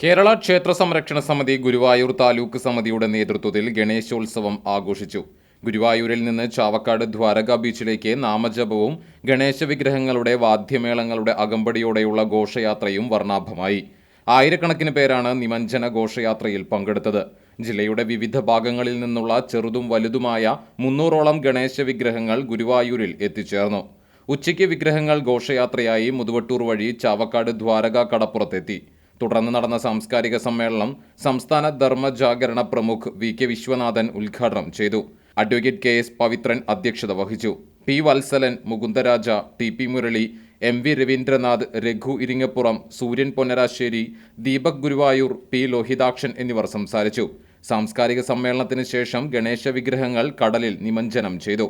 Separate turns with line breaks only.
കേരള ക്ഷേത്ര സംരക്ഷണ സമിതി ഗുരുവായൂർ താലൂക്ക് സമിതിയുടെ നേതൃത്വത്തിൽ ഗണേശോത്സവം ആഘോഷിച്ചു. ഗുരുവായൂരിൽ നിന്ന് ചാവക്കാട് ദ്വാരക ബീച്ചിലേക്ക് നാമജപവും ഗണേശ വിഗ്രഹങ്ങളുടെ വാദ്യമേളങ്ങളുടെ അകമ്പടിയോടെയുള്ള ഘോഷയാത്രയും വർണാഭമായി. ആയിരക്കണക്കിന് പേരാണ് നിമഞ്ജന ഘോഷയാത്രയിൽ പങ്കെടുത്തത്. ജില്ലയുടെ വിവിധ ഭാഗങ്ങളിൽ നിന്നുള്ള ചെറുതും വലുതുമായ മുന്നൂറോളം ഗണേശ വിഗ്രഹങ്ങൾ ഗുരുവായൂരിൽ എത്തിച്ചേർന്നു. ഉച്ചയ്ക്ക് വിഗ്രഹങ്ങൾ ഘോഷയാത്രയായി മുതുവട്ടൂർ വഴി ചാവക്കാട് ദ്വാരക കടപ്പുറത്തെത്തി. തുടർന്ന് നടന്ന സാംസ്കാരിക സമ്മേളനം സംസ്ഥാന ധർമ്മ ജാഗരണ പ്രമുഖ് വി കെ വിശ്വനാഥൻ ഉദ്ഘാടനം ചെയ്തു. അഡ്വക്കേറ്റ് കെ എസ് പവിത്രൻ അധ്യക്ഷത വഹിച്ചു. P Vatsalan Mukundaraja T P Murali M V Ravindranath Raghu Iringappuram Suryan Ponnarassery Deepak Guruvayur P Lohithakshan എന്നിവർ സംസാരിച്ചു. സാംസ്കാരിക സമ്മേളനത്തിന് ശേഷം ഗണേശ വിഗ്രഹങ്ങൾ കടലിൽ നിമഞ്ജനം ചെയ്തു.